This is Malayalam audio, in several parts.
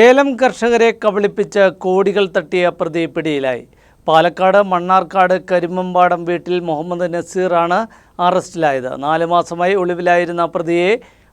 ഏലം കർഷകരെ കബളിപ്പിച്ച് കോടികൾ തട്ടിയ പ്രതി പിടിയിലായി. പാലക്കാട് മണ്ണാർക്കാട് കരിമമ്പാടം വീട്ടിൽ മുഹമ്മദ് നസീറാണ് അറസ്റ്റിലായത്. നാല് മാസമായി ഒളിവിലായിരുന്ന പ്രതിയെ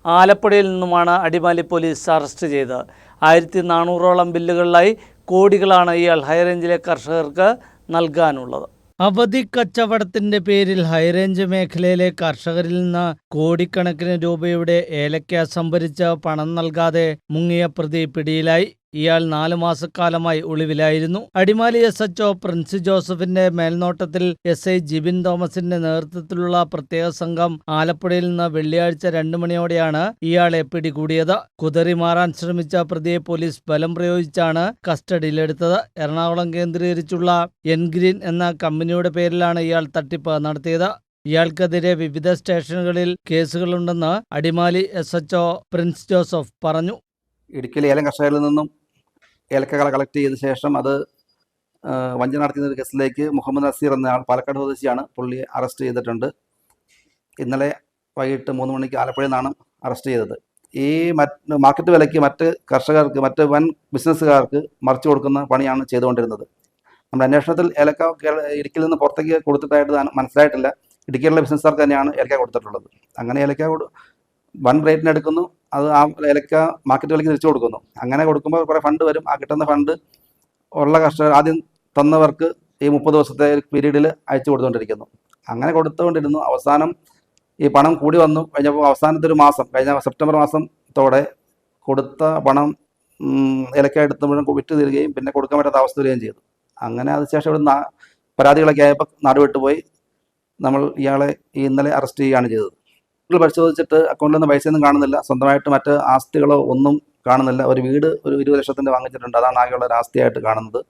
ആലപ്പുഴയിൽ നിന്നുമാണ് അടിമാലി പോലീസ് അറസ്റ്റ് ചെയ്തത്. ആയിരത്തി നാനൂറോളം ബില്ലുകളിലായി കോടികളാണ് ഇയാൾ ഹൈറേഞ്ചിലെ കർഷകർക്ക് നൽകാനുള്ളത്. അവധി കച്ചവടത്തിന്റെ പേരിൽ ഹൈറേഞ്ച് മേഖലയിലെ കർഷകരിൽ നിന്ന് കോടിക്കണക്കിന് രൂപയുടെ ഏലക്ക സംഭരിച്ച പണം നൽകാതെ മുങ്ങിയ പ്രതി പിടിയിലായി. ഇയാൾ നാലു മാസക്കാലമായി ഒളിവിലായിരുന്നു. അടിമാലി എസ് എച്ച്ഒ പ്രിൻസ് ജോസഫിന്റെ മേൽനോട്ടത്തിൽ എസ് ഐ ജിബിൻ തോമസിന്റെ നേതൃത്വത്തിലുള്ള പ്രത്യേക സംഘം ആലപ്പുഴയിൽ നിന്ന് വെള്ളിയാഴ്ച രണ്ടു മണിയോടെയാണ് ഇയാളെ പിടികൂടിയത്. കുതറി മാറാൻ ശ്രമിച്ച പ്രതിയെ പോലീസ് ബലം പ്രയോഗിച്ചാണ് കസ്റ്റഡിയിലെടുത്തത്. എറണാകുളം കേന്ദ്രീകരിച്ചുള്ള എൻഗ്രീൻ എന്ന കമ്പനിയുടെ പേരിലാണ് ഇയാൾ തട്ടിപ്പ് നടത്തിയത്. ഇയാൾക്കെതിരെ വിവിധ സ്റ്റേഷനുകളിൽ കേസുകളുണ്ടെന്ന് Adimali S H O Prince Joseph പറഞ്ഞു. ഇടുക്കിയിലെ ഏലം കർഷകരിൽ നിന്നും ഏലക്കകൾ കളക്ട് ചെയ്ത ശേഷം അത് വഞ്ചന നടത്തിയ കേസിലേക്ക് മുഹമ്മദ് നസീർ എന്ന ആൾ പാലക്കാട് സ്വദേശിയാണ് പുള്ളിയെ അറസ്റ്റ് ചെയ്തിട്ടുണ്ട്. ഇന്നലെ വൈകിട്ട് മൂന്ന് മണിക്ക് ആലപ്പുഴയിൽ നിന്നാണ് അറസ്റ്റ് ചെയ്തത്. ഈ മറ്റ് മാർക്കറ്റ് വിലയ്ക്ക് മറ്റ് കർഷകർക്ക് മറ്റ് വൻ ബിസിനസ്സുകാർക്ക് മറിച്ചു കൊടുക്കുന്ന പണിയാണ് ചെയ്തുകൊണ്ടിരുന്നത്. നമ്മുടെ അന്വേഷണത്തിൽ ഏലക്ക ഇടുക്കിയിൽ നിന്ന് പുറത്തേക്ക് കൊടുത്തിട്ടായിട്ട് മനസ്സിലായിട്ടില്ല. ഇടുക്കിയിലുള്ള ബിസിനസ്സുകാർക്ക് തന്നെയാണ് ഏലക്ക കൊടുത്തിട്ടുള്ളത്. അങ്ങനെ ഏലക്ക വൻ റേറ്റിന് എടുക്കുന്നു. അത് ആ ഏലക്ക മാർക്കറ്റ് വിലയ്ക്ക് തിരിച്ചു കൊടുക്കുന്നു. അങ്ങനെ കൊടുക്കുമ്പോൾ കുറേ ഫണ്ട് വരും. ആ കിട്ടുന്ന ഫണ്ട് ഉള്ള കർഷകർ ആദ്യം തന്നവർക്ക് ഈ മുപ്പത് ദിവസത്തെ പീരീഡിൽ അയച്ചു കൊടുത്തുകൊണ്ടിരിക്കുന്നു അങ്ങനെ കൊടുത്തുകൊണ്ടിരുന്നു അവസാനം ഈ പണം കൂടി വന്നു. കഴിഞ്ഞപ്പോൾ അവസാനത്തെ ഒരു മാസം കഴിഞ്ഞ സെപ്റ്റംബർ മാസത്തോടെ കൊടുത്ത പണം ഇലക്ക ഏലക്ക എടുത്ത് മുഴുവൻ വിറ്റ് തീരുകയും പിന്നെ കൊടുക്കാൻ പറ്റാത്ത അവസ്ഥ വരികയും ചെയ്തു. അങ്ങനെ അതിനുശേഷം ഇവിടെ പരാതികളൊക്കെ ആയപ്പോൾ നാടുവിട്ട് പോയി. നമ്മൾ ഇയാളെ ഇന്നലെ അറസ്റ്റ് ചെയ്യുകയാണ് ചെയ്തത്. പരിശോധിച്ചിട്ട് അക്കൗണ്ടിൽ നിന്ന് പൈസയൊന്നും കാണുന്നില്ല. സ്വന്തമായിട്ട് മറ്റ് ആസ്തികളോ ഒന്നും കാണുന്നില്ല. ഒരു വീട് ഒരു ഇരുപത് ലക്ഷത്തിന്റെ വാങ്ങിച്ചിട്ടുണ്ട്. അതാണ് ആകെയുള്ള ഒരു ആസ്തിയായിട്ട് കാണുന്നത്.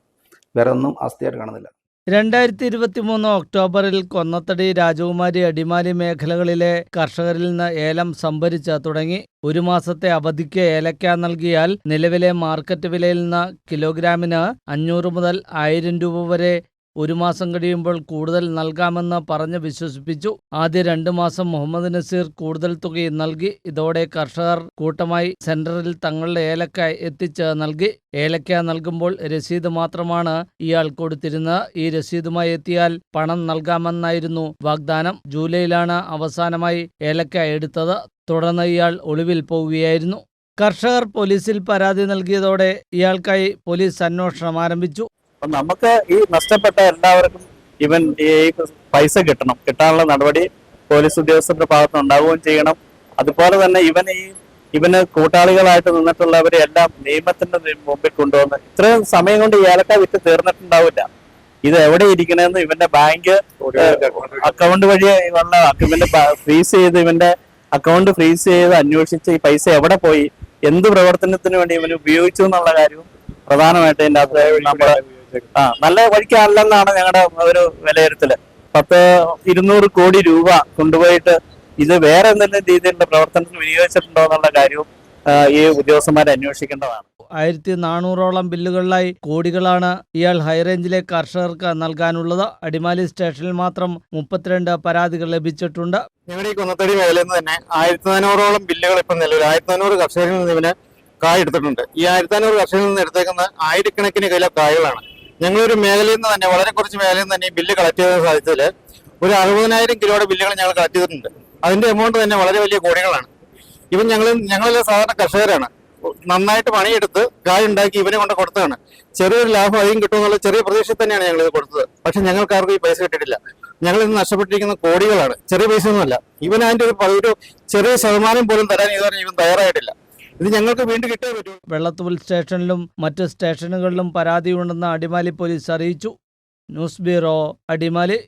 വേറെ ഒന്നും ആസ്തിയായിട്ട് കാണുന്നില്ല. രണ്ടായിരത്തി ഇരുപത്തി മൂന്ന് ഒക്ടോബറിൽ കൊന്നത്തടി രാജകുമാരി അടിമാലി മേഖലകളിലെ കർഷകരിൽ നിന്ന് ഏലം സംഭരിച്ച് തുടങ്ങി. ഒരു മാസത്തെ അവധിക്ക് ഏലക്ക നൽകിയാൽ നിലവിലെ മാർക്കറ്റ് വിലയിൽ നിന്ന് കിലോഗ്രാമിന് അഞ്ഞൂറ് മുതൽ ആയിരം രൂപ വരെ ഒരു മാസം കഴിയുമ്പോൾ കൂടുതൽ നൽകാമെന്ന് പറഞ്ഞ് വിശ്വസിപ്പിച്ചു. ആദ്യ രണ്ടു മാസം മുഹമ്മദ് നസീർ കൂടുതൽ തുകയും നൽകി. ഇതോടെ കർഷകർ കൂട്ടമായി സെന്ററിൽ തങ്ങളുടെ ഏലക്ക എത്തിച്ച് നൽകി. ഏലക്ക നൽകുമ്പോൾ രസീത് മാത്രമാണ് ഇയാൾ കൊടുത്തിരുന്നത്. ഈ രസീതുമായി എത്തിയാൽ പണം നൽകാമെന്നായിരുന്നു വാഗ്ദാനം. ജൂലൈയിലാണ് അവസാനമായി ഏലക്ക എടുത്തത്. തുടർന്ന് ഇയാൾ ഒളിവിൽ പോവുകയായിരുന്നു. കർഷകർ പോലീസിൽ പരാതി നൽകിയതോടെ ഇയാൾക്കായി പോലീസ് അന്വേഷണം ആരംഭിച്ചു. അപ്പൊ നമുക്ക് ഈ നഷ്ടപ്പെട്ട എല്ലാവർക്കും ഇവൻ ഈ പൈസ കിട്ടണം. കിട്ടാനുള്ള നടപടി പോലീസ് ഉദ്യോഗസ്ഥരുടെ ഭാഗത്ത് ഉണ്ടാവുകയും ചെയ്യണം. അതുപോലെ തന്നെ ഇവൻ ഈ ഇവന് കൂട്ടാളികളായിട്ട് നിന്നിട്ടുള്ളവരെ എല്ലാം നിയമത്തിന്റെ മുമ്പിൽ കൊണ്ടുവന്ന് ഇത്രയും സമയം കൊണ്ട് ഈ ഏലക്ക വിറ്റ് തീർന്നിട്ടുണ്ടാവില്ല. ഇത് എവിടെ ഇരിക്കണമെന്ന് ഇവന്റെ ബാങ്ക് അക്കൗണ്ട് വഴി വന്ന ഇവന്റെ ഫ്രീസ് ചെയ്ത് ഇവന്റെ അക്കൗണ്ട് ഫ്രീസ് ചെയ്ത് അന്വേഷിച്ച് ഈ പൈസ എവിടെ പോയി? എന്ത് പ്രവർത്തനത്തിന് വേണ്ടി ഇവന് ഉപയോഗിച്ചു എന്നുള്ള കാര്യവും പ്രധാനമായിട്ട് ഇതിന്റെ അകത്ത് നമ്മൾ ആ നല്ല വഴിക്കല്ലെന്നാണ് ഞങ്ങളുടെ ഒരു വിലയിരുത്തൽ. പത്ത് ഇരുന്നൂറ് കോടി രൂപ കൊണ്ടുപോയിട്ട് ഇത് വേറെ എന്തെങ്കിലും രീതിയിലുള്ള പ്രവർത്തനത്തിന് വിനിയോഗിച്ചിട്ടുണ്ടോ എന്നുള്ള കാര്യവും ഈ ഉദ്യോഗസ്ഥന്മാരെ അന്വേഷിക്കേണ്ടതാണ്. ആയിരത്തി നാനൂറോളം ബില്ലുകളിലായി കോടികളാണ് ഇയാൾ ഹൈറേഞ്ചിലെ കർഷകർക്ക് നൽകാനുള്ളത്. അടിമാലി സ്റ്റേഷനിൽ മാത്രം മുപ്പത്തിരണ്ട് പരാതികൾ ലഭിച്ചിട്ടുണ്ട്. ഞങ്ങളുടെ ഈ കുന്നത്തടി മേഖലയിൽ നിന്ന് തന്നെ ആയിരത്തി നാനൂറോളം ബില്ലുകൾ ഇപ്പം നിലവിൽ ആയിരത്തി നാനൂറ് കർഷകരിൽ നിന്ന് ഇവന് കായ് എടുത്തിട്ടുണ്ട്. ഈ ആയിരത്തി നാനൂറ് കർഷകരിൽ നിന്ന് എടുത്തേക്കുന്ന ആയിരക്കണക്കിന് കിലോ കായകളാണ് ഞങ്ങളൊരു മേഖലയിൽ നിന്ന് തന്നെ വളരെ കുറച്ച് മേഖലയിൽ നിന്ന് തന്നെ ബില്ല് കളക്ട് ചെയ്ത സാധിച്ചതിൽ ഒരു അറുപതിനായിരം കിലോയുടെ ബില്ലുകൾ ഞങ്ങൾ കളക്ട് ചെയ്തിട്ടുണ്ട്. അതിന്റെ എമൗണ്ട് തന്നെ വളരെ വലിയ കോടികളാണ്. ഇവൻ ഞങ്ങൾ ഞങ്ങളെല്ലാം സാധാരണ കർഷകരാണ്. നന്നായിട്ട് പണിയെടുത്ത് കായ് ഉണ്ടാക്കി ഇവനെ കൊണ്ട് കൊടുത്തതാണ്. ചെറിയൊരു ലാഭം അധികം കിട്ടുമെന്നുള്ള ചെറിയ പ്രതീക്ഷ തന്നെയാണ് ഞങ്ങൾ ഇത് കൊടുത്തത്. പക്ഷെ ഞങ്ങൾക്കാർക്കും ഈ പൈസ കിട്ടിയിട്ടില്ല. ഞങ്ങൾ ഇന്ന് നഷ്ടപ്പെട്ടിരിക്കുന്ന കോടികളാണ്. ചെറിയ പൈസ ഒന്നുമല്ല ഇവൻ അതിന്റെ ഒരു ഒരു ചെറിയ ശതമാനം പോലും തരാൻ ഇതുവരെ ഇവൻ തയ്യാറായിട്ടില്ല. ഇത് ഞങ്ങൾക്ക് വീണ്ടും കിട്ടേ പറ്റൂ. വെള്ളത്തൂൽ സ്റ്റേഷനിലും മറ്റ് സ്റ്റേഷനുകളിലും പരാതിയുണ്ടെന്ന് അടിമാലി പോലീസ് അറിയിച്ചു. News bureau Adimali.